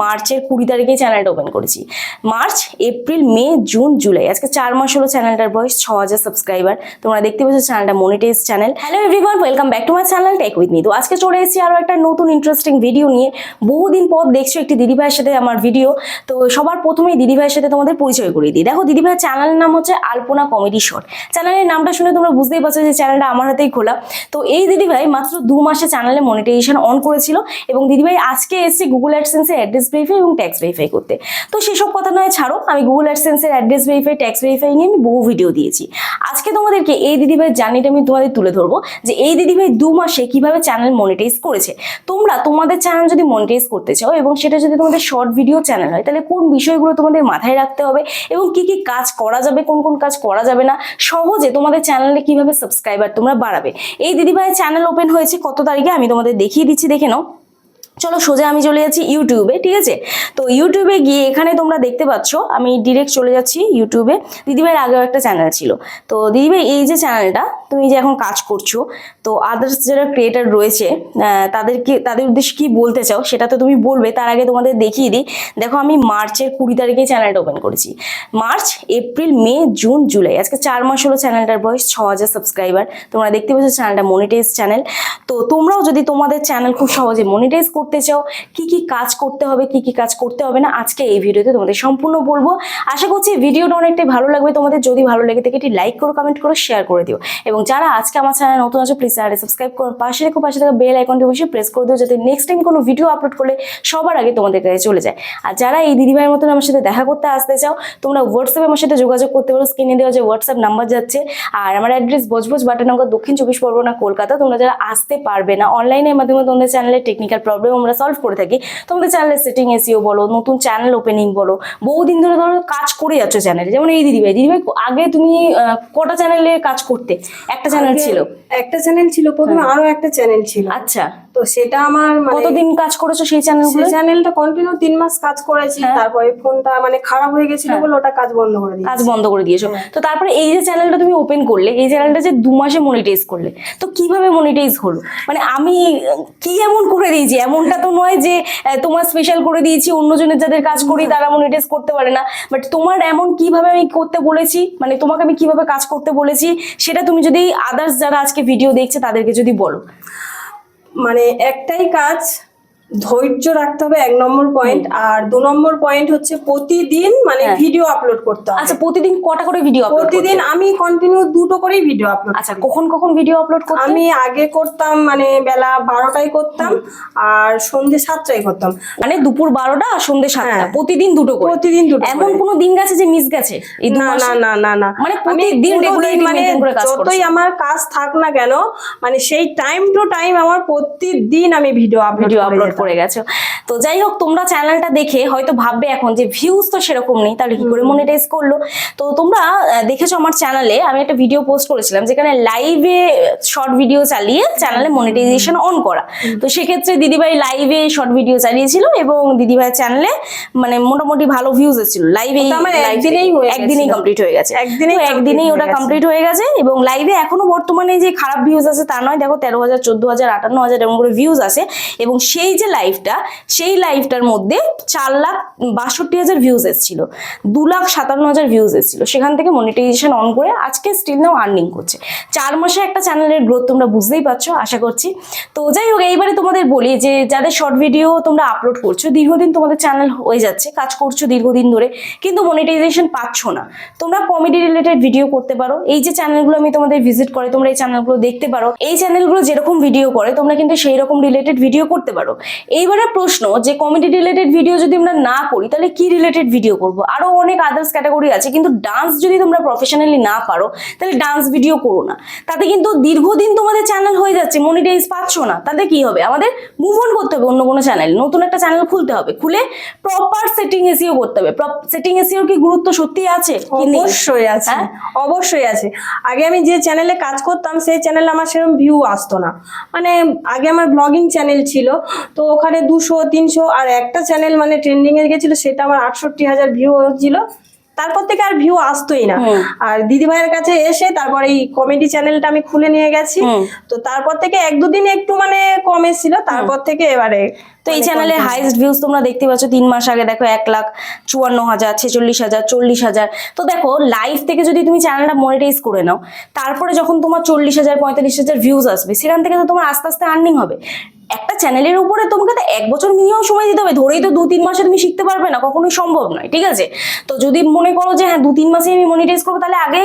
মার্চের কুড়ি তারিখে চ্যানেলটা ওপেন করেছি। March, April, May, June, July. আজকে চার মাস হলো চ্যানেলটার বয়স, ছ হাজার সাবস্ক্রাইবার তোমরা দেখতে পাচ্ছ চ্যানেলটা monetize channel hello everyone welcome back to my channel tech with me তো আজকে চলে এসেছি আরও একটা নতুন ইন্টারেস্টিং ভিডিও নিয়ে। বহুদিন পর দেখছ একটি দিদিভাইয়ের সাথে আমার ভিডিও তো সবার প্রথমেই দিদিভাইয়ের সাথে তোমাদের পরিচয় করিয়ে দিই। দেখো দিদিভাইয়ের চ্যানেলের নাম হচ্ছে আলপনা কমেডি শর্ট চ্যানেলের নামটা শুনে তোমরা বুঝতেই পারছ যে চ্যানেলটা আমার হাতেই খোলা। তো এই দিদিভাই মাত্র দু মাসে চ্যানেলে মনিটাইজেশন অন করেছিল। এবং দিদিভাই আজকে এসেছে গুগল অ্যাডসেন্সের অ্যাড্রেস ভেরিফাই এবং ট্যাক্স ভেরিফাই করতে। তো সেসব কথা নয়, ছাড়ো, আমি গুগল অ্যাডসেন্সের অ্যাড্রেস ভেরিফাই ট্যাক্স ভেরিফাই নিয়ে আমি বহু ভিডিও দিয়েছি। আজকে তোমাদেরকে এই দিদিভাইয়ের জার্নিটা আমি তোমাদের তুলে ধরবো, যে এই দিদিভাই দু মাসে কীভাবে চ্যানেল মনিটাইজ করেছে। তোমরা তোমাদের চ্যানেল যদি মনিটাইজ করতে চাও এবং সেটা যদি তোমাদের শর্ট ভিডিও চ্যানেল হয়, তাহলে কোন বিষয়গুলো তোমাদের মাথায় রাখতে হবে এবং কি কি কাজ করা যাবে, কোন কোন কাজ করা যাবে না, সহজে তোমাদের চ্যানেলে কীভাবে সাবস্ক্রাইবার তোমরা বাড়াবে। এই দিদিভাইয়ের চ্যানেল ওপেন হয়েছে কত তারিখে আমি তোমাদের দেখিয়ে দিচ্ছি, দেখে নাও। চলো সোজা আমি চলে যাচ্ছি ইউটিউবে, ঠিক আছে? তো ইউটিউবে গিয়ে এখানে তোমরা দেখতে পাচ্ছ, আমি ডিরেক্ট চলে যাচ্ছি ইউটিউবে। দিদিভাইয়ের আগেও একটা চ্যানেল ছিল। তো দিদিভাই, এই যে চ্যানেলটা তুমি যে এখন কাজ করছ, তো আদার্স যারা ক্রিয়েটার রয়েছে তাদেরকে, তাদের উদ্দেশ্যে কি বলতে চাও, সেটা তো তুমি বলবে, তার আগে তোমাদের দেখিয়ে দিই। দেখো, আমি মার্চের কুড়ি তারিখে চ্যানেলটা ওপেন করেছি। March, April, May, June, July, আজকে চার মাস হলো চ্যানেলটার বয়স, ছ হাজার সাবস্ক্রাইবার তোমরা দেখতে পাচ্ছ চ্যানেলটা মনিটাইজ চ্যানেল তো তোমরাও যদি তোমাদের চ্যানেল খুব সহজে মনিটাইজ করতে চাও? কি কি কাজ করতে হবে, কি কি কাজ করতে হবে না? আজকে এই ভিডিওতে তোমাদের সম্পূর্ণ বলব। আশা করছি ভিডিওটা অনেকটাই ভালো লাগবে। তোমাদের যদি ভালো লেগে থাকে এটি লাইক করো কমেন্ট করো শেয়ার করে দিও। এবং যারা আজকে আমার চ্যানেল নতুন আছে প্লিজ চ্যানেলটি সাবস্ক্রাইব করো। পাশে রেখো পাশে থাকা বেল আইকনটি বসে প্রেস করে দিও, যাতে নেক্সট টাইম কোনো ভিডিও আপলোড করলে সবার আগে তোমাদের কাছে চলে যায়। আর যারা এই দিদিভাইয়ের মতন আমার সাথে দেখা করতে আসতে চাও, তোমরা হোয়াটসঅ্যাপে আমার সাথে যোগাযোগ করতে পারো। স্ক্রিনে দেওয়া যে হোয়াটসঅ্যাপ নাম্বার যাচ্ছে। আর আমার অ্যাড্রেস বজবজ বাটানগর দক্ষিণ চব্বিশ পরগনা, কলকাতা। তোমরা যারা আসতে পারবে না অনলাইনের মাধ্যমে তোমাদের চ্যানেলে টেকনিক্যাল প্রবলেম আমরা সলভ করে থাকি। তোমাদের চ্যানেলের সেটিং এসিও বলো নতুন চ্যানেল ওপেনিং বলো বহুদিন ধরে ধরো কাজ করে যাচ্ছ চ্যানেলে যেমন এই দিদিভাই দিদিভাই আগে তুমি আহ, কটা চ্যানেলে কাজ করতে? একটা চ্যানেল ছিল। একটা চ্যানেল ছিল প্রথমে আরও একটা চ্যানেল ছিল। আচ্ছা। তো সেটা আমার মানে কতদিন কাজ করেছ সেই চ্যানেলগুলো সেই চ্যানেলটা কন্টিনিউ তিন মাস কাজ করেছি হ্যাঁ। তারপরে ফোনটা মানে খারাপ হয়ে গেছিল বলে ওটা কাজ বন্ধ করে দিয়েছি। কাজ বন্ধ করে দিয়েছ। হ্যাঁ। তো তারপরে এই যে চ্যানেলটা তুমি ওপেন করলে এই চ্যানেলটা যে দু মাসে মনিটাইজ করলে তো কীভাবে মনিটাইজ হলো? মানে আমি কি এমন করে দিয়েছি? এমনটা তো নয় যে তোমার স্পেশাল করে দিয়েছি অন্যজনের যাদের কাজ করি তারা মনিটাইজ করতে পারে না। বাট তোমার এমন কীভাবে আমি করতে বলেছি? মানে তোমাকে আমি কীভাবে কাজ করতে বলেছি? সেটা তুমি যদি আদার্স যারা আজকে ভিডিও দেখছে তাদেরকে যদি বলো। মানে একটাই কাজ ধৈর্য রাখতে হবে এক নম্বর পয়েন্ট আর দু নম্বর পয়েন্ট হচ্ছে প্রতিদিন মানে হ্যাঁ। ভিডিও আপলোড করতে হবে। আচ্ছা প্রতিদিন কটা করে ভিডিও প্রতিদিন আমি কন্টিনিউ দুটো করেই ভিডিও আপলোড আচ্ছা কখন কখন ভিডিও আপলোড করতে? আমি আগে করতাম মানে বেলা বারোটায় করতাম আর সন্ধ্যে সাতটায় করতাম। মানে দুপুর বারোটা আর সন্ধ্যে সাতটা হ্যাঁ। প্রতিদিন দুটো করে? প্রতিদিন দুটো এমন। কোনো দিন গেছে যে মিস গেছে? না না না না না। মানে প্রতিদিন মানে যতই আমার কাজ থাক না কেন মানে সেই টাইম টু টাইম আমার প্রতিদিন আমি ভিডিও আপলোড ভিডিও আপলোড করে গেছো। তো যাই হোক তোমরা চ্যানেলটা দেখে হয়তো ভাববে এখন যে ভিউজ তো সেরকম নেই তাহলে কি করে মনিটাইজ করল? তো তোমরা দেখেছ আমার চ্যানেলে আমি একটা ভিডিও পোস্ট করেছিলাম যেখানে লাইভে শর্ট ভিডিও চালিয়ে চ্যানেলে মনিটাইজেশন অন করা। তো সেক্ষেত্রে দিদিভাই লাইভে শর্ট ভিডিও চালিয়েছিল এবং দিদিভাই চ্যানেলে মানে মোটামুটি ভালো ভিউজ এসেছিল লাইভে একদিনেই একদিনেই কমপ্লিট হয়ে গেছে। complete একদিনেই ওটা কমপ্লিট হয়ে গেছে এবং লাইভে এখনও বর্তমানে যে খারাপ ভিউজ আছে তা নয় দেখো তেরো হাজার চোদ্দ হাজার আটান্ন হাজার এরকম করে ভিউজ আছে এবং সেই যে লাইভটা সেই লাইভটার মধ্যে চার লাখ বাষট্টি হাজার ভিউজ এসেছিল, দু লাখ সাতান্ন হাজার ভিউজ এসেছিল। সেখান থেকে মনিটাইজেশন অন করে আজকে স্টিল নাও আর্নিং করছে। চার মাসে একটা চ্যানেলের গ্রোথ তোমরা বুঝতেই পারছ, আশা করছি। তো যাই হোক, এইবারে তোমাদের বলি যে, যাদের শর্ট ভিডিও তোমরা আপলোড করছ, দীর্ঘদিন তোমাদের চ্যানেল হয়ে যাচ্ছে, কাজ করছ দীর্ঘদিন ধরে, কিন্তু মনিটাইজেশন পাচ্ছ না। তোমরা কমেডি রিলেটেড ভিডিও করতে পারো। এই যে চ্যানেলগুলো আমি তোমাদের ভিজিট করে, তোমরা এই চ্যানেলগুলো দেখতে পারো। এই চ্যানেলগুলো যেরকম ভিডিও করে, তোমরা কিন্তু সেই রকম রিলেটেড ভিডিও করতে পারো। এইবারে প্রশ্ন যে কমেডি রিলেটেড ভিডিও যদি আমরা না করি তাহলে কি রিলেটেড ভিডিও করব? আরও অনেক আদার্স ক্যাটাগরি আছে কিন্তু ডান্স যদি তোমরা প্রফেশনালি না পারো তাহলে ডান্স ভিডিও করো না। তাতে কিন্তু দীর্ঘদিন তোমাদের চ্যানেল হয়ে যাচ্ছে মনিটাইজ পাচ্ছ না। তাতে কি হবে? আমাদের মুভ অন করতে হবে অন্য কোনো চ্যানেল নতুন একটা চ্যানেল খুলতে হবে। খুলে প্রপার সেটিং এসিও করতে হবে। সেটিং এসিওর কি গুরুত্ব সত্যি আছে? অবশ্যই আছে। হ্যাঁ? অবশ্যই আছে। আগে আমি যে চ্যানেলে কাজ করতাম সেই চ্যানেলে আমার সেরকম ভিউ আসতো না। মানে আগে আমার ব্লগিং চ্যানেল ছিল। তো ওখানে দুশো তিনশো আর একটা চ্যানেল মানে ট্রেন্ডিং এ গেছিল সেটা আমার আটষট্টি হাজার ভিউ হচ্ছিল। তারপর থেকে আর ভিউ আসতোই না। আর দিদি ভাইয়ের কাছে এসে তারপর এই কমেডি চ্যানেলটা আমি খুলে নিয়ে গেছি। তো তারপর থেকে এক দুদিন একটু মানে কম ছিল তারপর থেকে এবারে তো এই চ্যানেলে content। হাইস্ট ভিউজ তোমরা দেখতে পাচ্ছ তিন মাস আগে দেখো এক লাখ চুয়ান্ন হাজার ছেচল্লিশ হাজার চল্লিশ হাজার। তো দেখো লাইভ থেকে যদি তুমি চ্যানেলটা মনিটাইজ করে নাও তারপরে যখন তোমার চল্লিশ হাজার পঁয়তাল্লিশ হাজার ভিউজ আসবে সেখান থেকে তো তোমার আস্তে আস্তে আর্নিং হবে। একটা চ্যানেলের উপরে তোমাকে তো এক বছর মিনিমাম সময় দিতে হবে ধরেই তো দু তিন মাসে তুমি শিখতে পারবে না কখনোই সম্ভব নয় ঠিক আছে? তো যদি মনে করো যে হ্যাঁ দু তিন মাসে আমি মনিটাইজ করব তাহলে আগে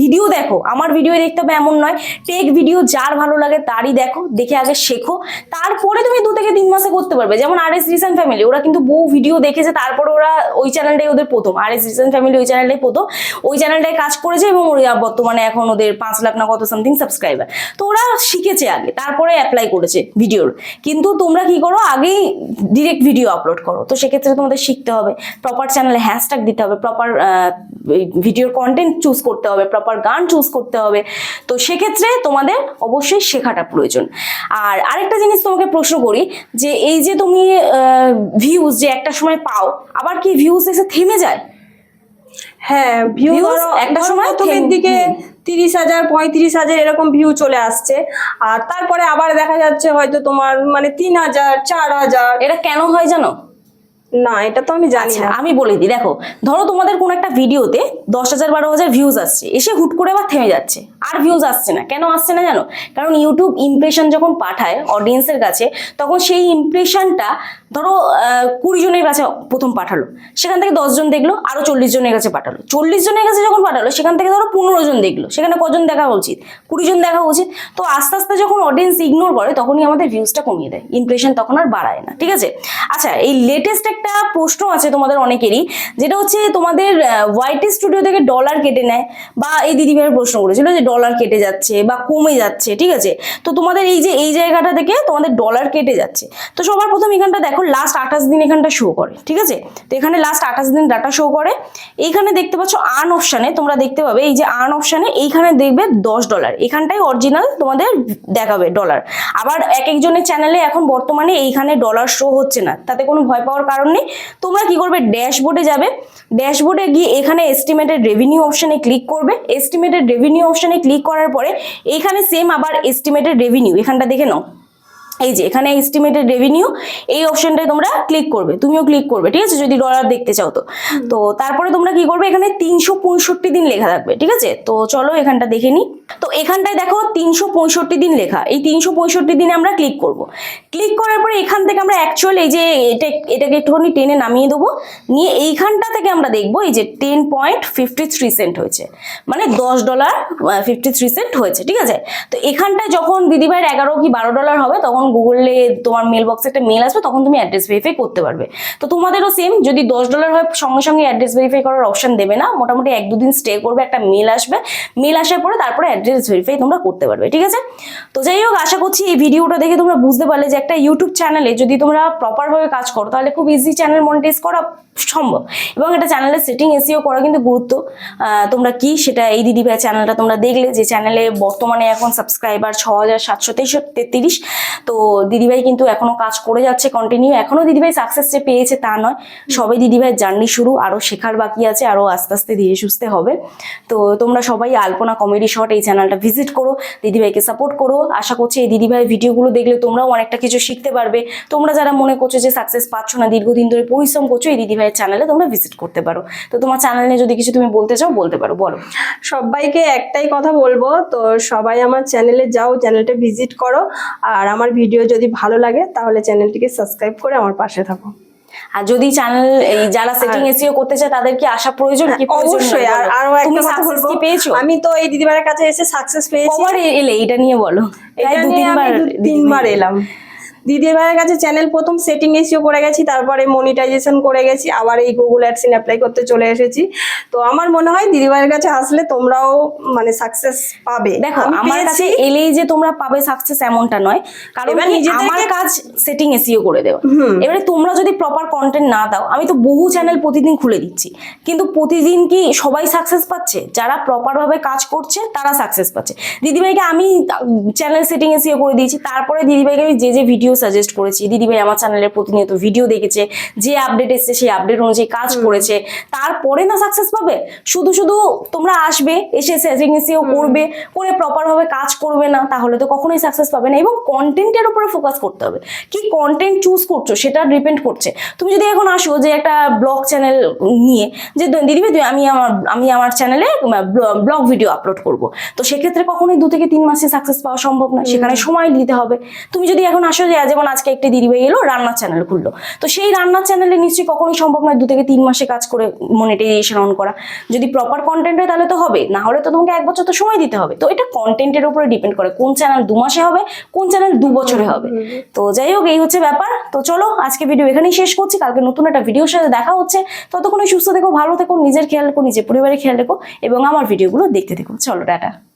ভিডিও দেখো। আমার ভিডিও দেখতে হবে এমন নয় টেক ভিডিও যার ভালো লাগে তারই দেখো দেখে আগে শেখো। তারপরে তুমি দু থেকে তিন মাসে করতে পারবে। যেমন আর এস রিসেন্ট ফ্যামিলি ওরা কিন্তু বহু ভিডিও দেখেছে, তারপরে ওরা ওই চ্যানেলটাই ওদের প্রথম। আর এস রিসেন্ট ফ্যামিলি ওই চ্যানেলটাই প্রথম। ওই চ্যানেলটাই কাজ করেছে এবং ওরা বর্তমানে এখন ওদের পাঁচ লাখ না কত সামথিং সাবস্ক্রাইবার তো ওরা শিখেছে আগে, তারপরে অ্যাপ্লাই করেছে ভিডিওর কিন্তু তোমরা কি করো, আগেই ডিরেক্ট ভিডিও আপলোড করো। তো সেক্ষেত্রে তোমাদের শিখতে হবে। প্রপার চ্যানেলে হ্যাশট্যাগ দিতে হবে প্রপার ভিডিওর কন্টেন্ট চুজ করতে হবে প্রপার গান চুজ করতে হবে। তো সেক্ষেত্রে তোমাদের অবশ্যই শেখাটা প্রয়োজন। আর আরেকটা জিনিস তোমাকে প্রশ্ন করি, যে এই যে তুমি ভিউজ যে একটা সময় পাও আবার কি ভিউজ এসে থেমে যায়? হ্যাঁ ভিউ একটা সময় প্রথমের দিকে তিরিশ হাজার পঁয়ত্রিশ হাজার এরকম ভিউ চলে আসছে। আর তারপরে আবার দেখা যাচ্ছে হয়তো তোমার মানে তিন হাজার চার হাজার। এটা কেন হয় জানো? না এটা তো আমি জানি আচ্ছা না। আমি বলে দিই দেখো ধরো তোমাদের কোন একটা ভিডিওতে দশ হাজার, বারো হাজার ভিউজ আসছে। এসে হুট করে আবার থেমে যাচ্ছে। আর ভিউজ আসছে না। কেন আসছে না জানো? কারণ ইউটিউব ইমপ্রেশন যখন পাঠায় অডিয়েন্সের কাছে, তখন সেই ইমপ্রেশনটা ধরো কুড়ি জনের কাছে প্রথম পাঠালো। সেখান থেকে দশজন দেখল আরও চল্লিশ জনের কাছে পাঠালো। চল্লিশ জনের কাছে যখন পাঠালো, সেখান থেকে ধরো পনেরো জন দেখল। সেখানে কজন দেখা উচিত? কুড়ি জন দেখা উচিত। তো আস্তে আস্তে যখন অডিয়েন্স ইগনোর করে, তখনই আমাদের ভিউজটা কমিয়ে দেয়। ইমপ্রেশন তখন আর বাড়ায় না। ঠিক আছে? আচ্ছা এই লেটেস্ট একটা প্রশ্ন আছে তোমাদের অনেকেরই, যেটা হচ্ছে তোমাদের ওয়াইটি স্টুডিও থেকে ডলার কেটে নেয় বা এই দিদিভাইয়ের প্রশ্ন করেছিল যে ডলার কেটে যাচ্ছে বা কমে যাচ্ছে, ঠিক আছে? তো তোমাদের এই যে, এই জায়গাটা থেকে তোমাদের ডলার কেটে যাচ্ছে। তো সবার প্রথম এখানটা দেখো লাস্ট আঠাশ দিন এখানটা শো করে, ঠিক আছে? তো এখানে লাস্ট আঠাশ দিন ডাটা শো করে। এইখানে দেখতে পাচ্ছ আর্ন অপশানে তোমরা দেখতে পাবে, এই যে আর্ন অপশানে এইখানে দেখবে দশ ডলার এখানটাই অরিজিনাল তোমাদের দেখাবে ডলার আবার এক একজনের চ্যানেলে এখন বর্তমানে এইখানে ডলার শো হচ্ছে না, তাতে কোনো ভয় পাওয়ার কারণ নেই। তোমরা কি করবে ড্যাশবোর্ডে যাবে ড্যাশবোর্ডে গিয়ে এখানে এস্টিমেটেড রেভিনিউ অপশানে ক্লিক করবে। এস্টিমেটেড রেভিনিউ অপশানে ক্লিক করার পরে এখানে সেম আবার এস্টিমেটেড রেভিনিউ এখানটা দেখে নাও। এই যে এখানে এস্টিমেটেড রেভিনিউ এই অপশনটায় তোমরা ক্লিক করবে। তুমিও ক্লিক করবে ঠিক আছে? যদি ডলার দেখতে চাও তো। তো তারপরে তোমরা কি করবে? এখানে তিনশো পঁয়ষট্টি দিন লেখা থাকবে ঠিক আছে? তো চলো এখানটা দেখে নিই। তো এখানটায় দেখো তিনশো পঁয়ষট্টি দিন লেখা। এই তিনশো পঁয়ষট্টি দিনে আমরা ক্লিক করব। ক্লিক করার পরে এখান থেকে আমরা অ্যাকচুয়াল এই যে এটা এটাকে একটুখানি টেনে নামিয়ে দেবো। নিয়ে এইখানটা থেকে আমরা দেখব এই যে ten point fifty three cent হয়েছে। মানে দশ ডলার ফিফটি থ্রি সেন্ট হয়েছে ঠিক আছে? তো এখানটায় যখন দিদিভাইয়ের এগারো কি বারো ডলার হবে তখন গুগলে তোমার মেল বক্সে একটা মেল আসবে, তখন তুমি অ্যাড্রেস ভেরিফাই করতে পারবে। তো তোমাদেরও সেম যদি দশ ডলার হয়, সঙ্গে সঙ্গে অ্যাড্রেস ভেরিফাই করার অপশন দেবে না। মোটামুটি এক দুদিন স্টে করবে, একটা মেল আসবে। মেল আসার পরে তারপরে অ্যাড্রেস ভেরিফাই তোমরা করতে পারবে, ঠিক আছে? তো যাই হোক, আশা করছি এই ভিডিওটা দেখে তোমরা বুঝতে পারলে যে একটা ইউটিউব চ্যানেলে যদি তোমরা প্রপারভাবে কাজ করো, তাহলে খুব ইজি চ্যানেল মনিটাইজ করা সম্ভব। এবং একটা চ্যানেলের সেটিং এসিও করা কিন্তু গুরুত্ব। তোমরা কি সেটা, এই দিদিভাই চ্যানেলটা তোমরা দেখলে যে চ্যানেলে বর্তমানে এখন সাবস্ক্রাইবার ছ হাজার সাতশো তেত্রিশ। তো দিদিভাই কিন্তু এখনও কাজ করে যাচ্ছে কন্টিনিউ এখনও দিদিভাই সাকসেস যে পেয়েছে তা নয়। সবাই দিদিভাইয়ের জার্নি শুরু। আরও শেখার বাকি আছে। আরও আস্তে আস্তে ধীরে সুস্থে হবে। তো তোমরা সবাই আলপনা কমেডি শট এই চ্যানেলটা ভিজিট করো। দিদিভাইকে সাপোর্ট করো। আশা করছি এই দিদিভাই ভিডিওগুলো দেখলে তোমরাও অনেকটা কিছু শিখতে পারবে। তোমরা যারা মনে করছ যে সাকসেস পাচ্ছ না, দীর্ঘদিন ধরে পরিশ্রম করছ, এই দিদিভাইয়ের চ্যানেলে তোমরা ভিজিট করতে পারো। তো তোমার চ্যানেলে যদি কিছু তুমি বলতে চাও বলতে পারো বলো। সবাইকে একটাই কথা বলব তো সবাই আমার চ্যানেলে যাও চ্যানেলটা ভিজিট করো। আর আমার ভিডিও যদি ভালো লাগে তাহলে চ্যানেলটিকে সাবস্ক্রাইব করে আমার পাশে থাকো। আর যদি চ্যানেল এই যারা সেটিং এসিও করতে চায় তাদের কি আশা প্রয়োজন? কি অবশ্যই আর? আরও একটা কথা বলব কি পেয়েছ? আমি তো এই দিদিভাইয়ের কাছে এসে সাকসেস পেয়েছি। কবার এলে এটা নিয়ে বলো। এটা নিয়ে আমি তিনবার তিনবার এলাম। দিদি ভাইয়ের কাছে চ্যানেল প্রথম সেটিং এসিও করে গেছি তারপরে মনিটাইজেশন করে গেছি আবার এই গুগল অ্যাডসিন অ্যাপ্লাই করতে চলে এসেছি। তো আমার মনে হয় দিদি ভাইয়ের কাছে আসলে তোমরাও মানে সাকসেস পাবে। দেখো আমার কাছে এলেই যে তোমরা পাবে সাকসেস এমনটা নয় কারণ আমার কাজ সেটিং এসিও করে দেওয়া। এবারে তোমরা যদি প্রপার কন্টেন্ট না দাও আমি তো বহু চ্যানেল প্রতিদিন খুলে দিচ্ছি। কিন্তু প্রতিদিন কি সবাই সাকসেস পাচ্ছে? যারা প্রপার ভাবে কাজ করছে তারা সাকসেস পাচ্ছে। দিদিভাইকে আমি চ্যানেল সেটিং এসিও করে দিয়েছি তারপরে দিদিভাইকে আমি যে যে ভিডিও ভিডিও সাজেস্ট করেছি। দিদিভাই আমার চ্যানেলে প্রতিনিয়ত ভিডিও দেখেছে যে আপডেট এসছে সেই আপডেট অনুযায়ী কাজ করেছে। তারপরে না সাকসেস পাবে? শুধু শুধু তোমরা আসবে এসে সেটিং এসেও করবে করে প্রপারভাবে কাজ করবে না তাহলে তো কখনোই সাকসেস পাবে না। এবং কন্টেন্টের উপরে ফোকাস করতে হবে। কি কন্টেন্ট চুজ করছ সেটা ডিপেন্ড করছে। তুমি যদি এখন আসো যে একটা ব্লগ চ্যানেল নিয়ে যে দিদিভাই তুমি- আমি আমার আমি আমার চ্যানেলে ব্লগ ভিডিও আপলোড করব। তো সেক্ষেত্রে কখনোই দু থেকে তিন মাসে সাকসেস পাওয়া সম্ভব না। সেখানে সময় দিতে হবে। তুমি যদি এখন আসো যে যেমন আজকে একটা দিদিভাই এলো রান্নার চ্যানেল খুললো। তো সেই রান্নার চ্যানেলে নিশ্চয়ই কখনোই সম্ভব নয় দু থেকে তিন মাসে কাজ করে মনিটাইজেশন অন করা। যদি প্রপার কন্টেন্ট হয় তাহলে তো হবে না হলে তো তোমাকে এক বছর তো সময় দিতে হবে। তো এটা কন্টেন্টের উপরে ডিপেন্ড করে কোন চ্যানেল দু মাসে হবে কোন চ্যানেল দু বছরে হবে। তো যাই হোক এই হচ্ছে ব্যাপার। তো চলো আজকে ভিডিও এখানেই শেষ করছি। কালকে নতুন একটা ভিডিওর সাথে দেখা হচ্ছে। ততক্ষণে সুস্থ থেকো ভালো থেকো নিজের খেয়াল রেখো নিজের পরিবারের খেয়াল রেখো এবং আমার ভিডিওগুলো দেখতে থেকো। চলো টাটা।